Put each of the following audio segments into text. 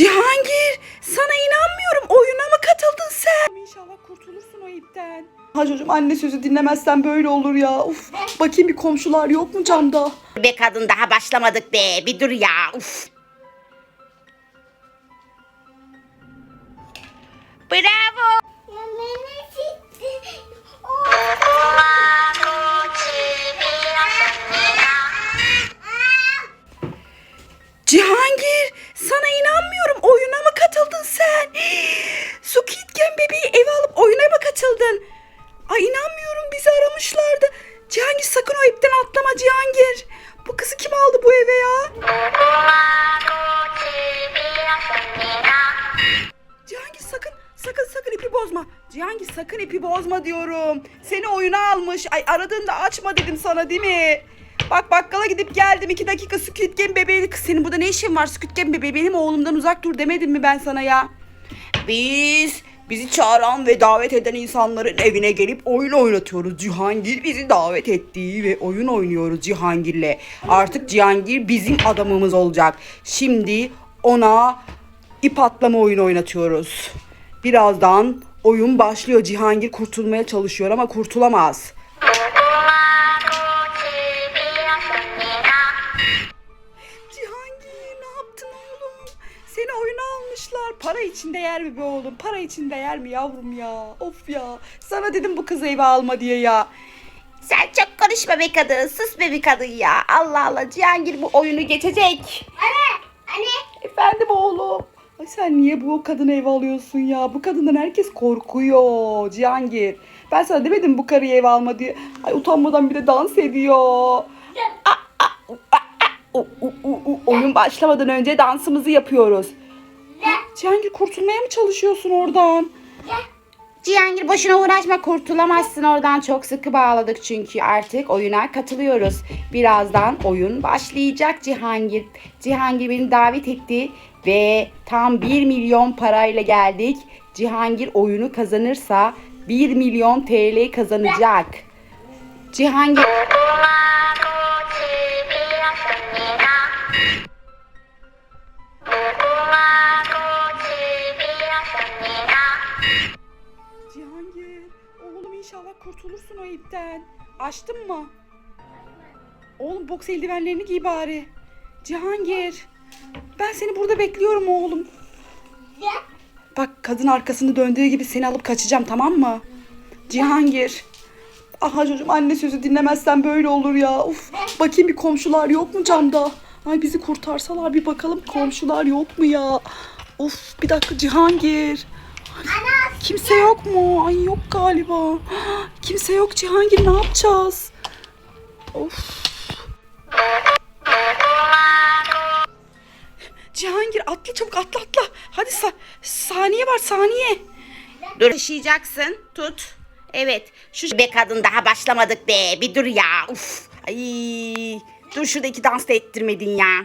Cihangir sana inanmıyorum oyuna mı katıldın sen? İnşallah kurtulursun o ipten. Ha çocuğum anne sözü dinlemezsen böyle olur ya. Uf, bakayım bir komşular yok mu camda? Be kadın daha başlamadık be. Bir dur ya. Uf. Bravo. Bozma. Cihangir sakın ipi bozma diyorum. Seni oyuna almış. Ay aradığında açma dedim sana değil mi? Bak bakkala gidip geldim. iki dakika Squid Game bebeği. Kız senin burada ne işin var Squid Game bebeği? Benim oğlumdan uzak dur demedim mi ben sana ya? Biz bizi çağıran ve davet eden insanların evine gelip oyun oynatıyoruz. Cihangir bizi davet ettiği ve oyun oynuyoruz Cihangir'le. Artık Cihangir bizim adamımız olacak. Şimdi ona ip atlama oyunu oynatıyoruz. Birazdan oyun başlıyor. Cihangir kurtulmaya çalışıyor ama kurtulamaz. Cihangir ne yaptın oğlum? Seni oyuna almışlar. Para için değer mi be oğlum? Para için değer mi yavrum ya? Of ya. Sana dedim bu kızı eve alma diye ya. Sen çok konuşma be kadın. Sus be bir kadın ya. Allah Allah. Cihangir bu oyunu geçecek. Anne, anne. Efendim oğlum. Ay sen niye bu kadını eve alıyorsun ya? Bu kadından herkes korkuyor Cihangir. Ben sana demedim bu karıyı eve alma diye. Ay utanmadan bir de dans ediyor. Aa, aa, aa, aa, u, u, u. Oyun başlamadan önce dansımızı yapıyoruz. Cihangir kurtulmaya mı çalışıyorsun oradan? Cihangir boşuna uğraşma kurtulamazsın oradan çok sıkı bağladık çünkü artık oyuna katılıyoruz. Birazdan oyun başlayacak Cihangir. Cihangir beni davet etti ve tam 1 milyon parayla geldik. Cihangir oyunu kazanırsa 1 milyon TL kazanacak. Cihangir Açtın mı? Oğlum boks eldivenlerini giy bari. Cihangir ben seni burada bekliyorum oğlum. Bak kadın arkasını döndüğü gibi seni alıp kaçacağım tamam mı? Cihangir. Aha çocuğum anne sözü dinlemezsen böyle olur ya. Uf, bakayım bir komşular yok mu camda? Ay bizi kurtarsalar bir bakalım komşular yok mu ya? Of bir dakika Cihangir. Kimse yok mu? Ay yok galiba. Kimse yok Cihangir ne yapacağız? Of. Cihangir atla çabuk atla atla. Hadi sa- saniye var saniye. dur taşıyacaksın tut. Evet şu be kadın daha başlamadık be. Bir dur ya. Uf. Ay. Dur şurada iki dans da ettirmedin ya.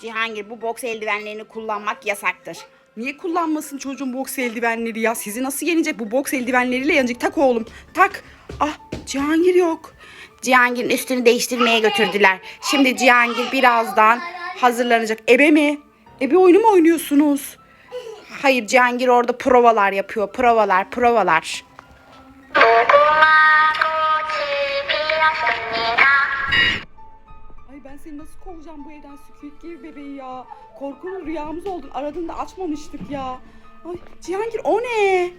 Cihangir bu boks eldivenlerini kullanmak yasaktır. Niye kullanmasın çocuğun boks eldivenleri ya? Sizi nasıl yenecek? Bu boks eldivenleriyle yenecek. Tak oğlum. Tak. Ah Cihangir yok. Cihangir'in üstünü değiştirmeye götürdüler. Şimdi Cihangir birazdan hazırlanacak. Ebe mi? Ebe oyunu mu oynuyorsunuz? Hayır Cihangir orada provalar yapıyor. Provalar, provalar. Kovacağım bu evden Squid Game bebeği ya. Korkulu rüyamız oldun. Aradığında açmamıştık ya. Ay Cihangir o ne?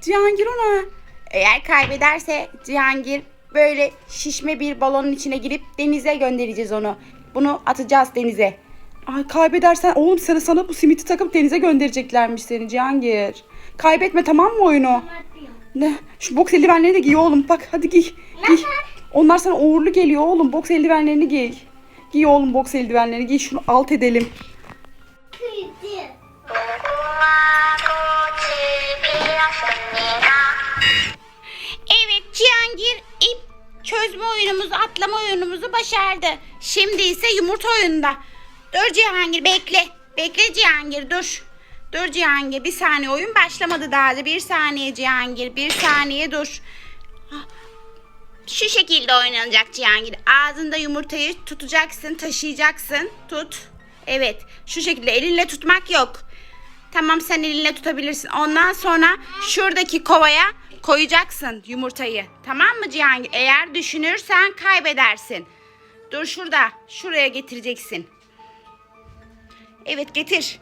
Cihangir o ne? Eğer kaybederse Cihangir böyle şişme bir balonun içine girip denize göndereceğiz onu. Bunu atacağız denize. Ay kaybedersen oğlum sana sana bu simiti takıp denize göndereceklermiş seni Cihangir. Kaybetme tamam mı oyunu? Ne? Şu boks eldivenlerini de giy oğlum. Bak hadi giy. Giy. Onlar sana uğurlu geliyor oğlum. Boks eldivenlerini giy. Giy oğlum boks eldivenlerini giy. Şunu alt edelim. Evet Cihangir ip çözme oyunumuzu, atlama oyunumuzu başardı. Şimdi ise yumurta oyununda. Dur Cihangir bekle. Bekle Cihangir dur. Dur Cihangir bir saniye oyun başlamadı daha da. Bir saniye Cihangir bir saniye dur. Şu şekilde oynanacak Cihangir. Ağzında yumurtayı tutacaksın, taşıyacaksın. Tut. Evet. Şu şekilde elinle tutmak yok. Tamam sen elinle tutabilirsin. Ondan sonra şuradaki kovaya koyacaksın yumurtayı. Tamam mı Cihangir? Eğer düşünürsen kaybedersin. Dur şurada. Şuraya getireceksin. Evet getir.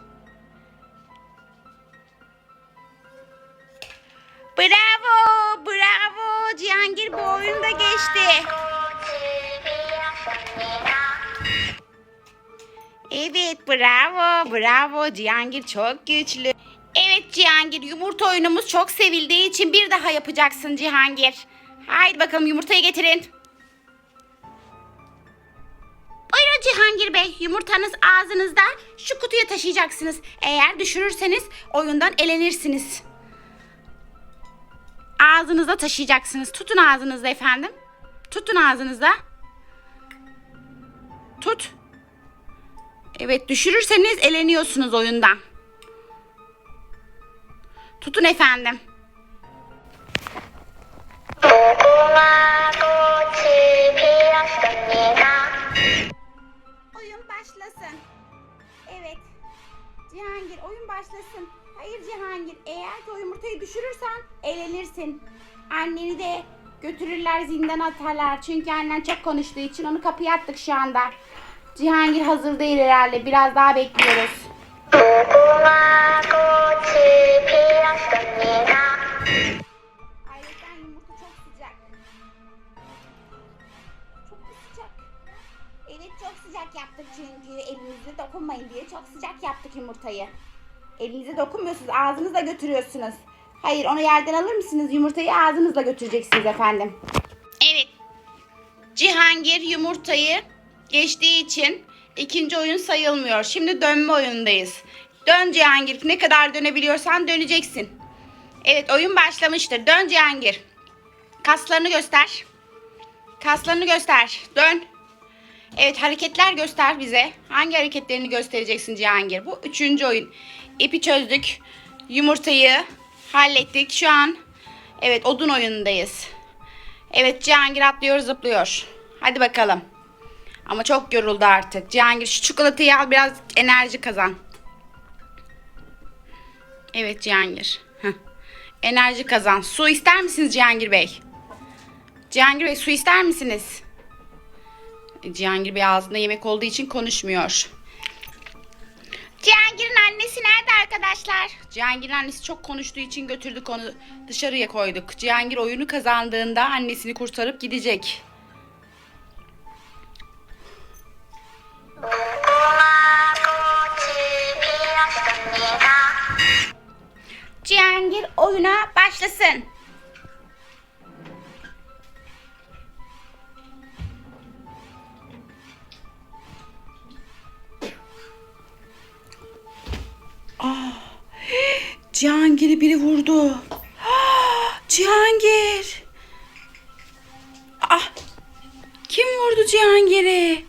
Bravo, geçti. Evet, bravo, bravo. Cihangir çok güçlü. Evet Cihangir, yumurta oyunumuz çok sevildiği için bir daha yapacaksın Cihangir. Haydi bakalım yumurtayı getirin. Buyurun Cihangir Bey, yumurtanız ağzınızda. Şu kutuya taşıyacaksınız. Eğer düşürürseniz oyundan elenirsiniz. Ağzınıza taşıyacaksınız. Tutun ağzınızda efendim. Tutun ağzınızda. Tut. Evet düşürürseniz eleniyorsunuz oyundan. Tutun efendim. Oyun başlasın. Evet. Cihangir oyun başlasın. Hayır Cihangir eğer ki o yumurtayı düşürürsen elenirsin. Anneni de götürürler zindana atarlar. Çünkü annen çok konuştuğu için onu kapıya attık şu anda. Cihangir hazır değil herhalde. Biraz daha bekliyoruz. Ayrıca çok sıcak. Çok çok sıcak yaptık çünkü elinize dokunmayın diye çok sıcak yaptık yumurtayı. Elinize dokunmuyorsunuz ağzınızla götürüyorsunuz. Hayır onu yerden alır mısınız yumurtayı ağzınızla götüreceksiniz efendim. Evet. Cihangir yumurtayı geçtiği için ikinci oyun sayılmıyor. Şimdi dönme oyundayız. Dön Cihangir ne kadar dönebiliyorsan döneceksin. Evet oyun başlamıştır. Dön Cihangir. Kaslarını göster. Kaslarını göster. Dön. Evet hareketler göster bize. Hangi hareketlerini göstereceksin Cihangir? Bu üçüncü oyun. İpi çözdük. Yumurtayı hallettik. Şu an evet odun oyunundayız. Evet Cihangir atlıyor zıplıyor. Hadi bakalım. Ama çok yoruldu artık. Cihangir şu çikolatayı al biraz enerji kazan. Evet Cihangir. Heh. Enerji kazan. Su ister misiniz Cihangir Bey? Cihangir Bey su ister misiniz? Cihangir Bey ağzında yemek olduğu için konuşmuyor. Cihangir'in annesi nerede arkadaşlar? Cihangir'in annesi çok konuştuğu için götürdük onu dışarıya koyduk. Cihangir oyunu kazandığında annesini kurtarıp gidecek. Cihangir oyuna başlasın. Cihangir'i biri vurdu. Cihangir. Ah, kim vurdu Cihangir'i?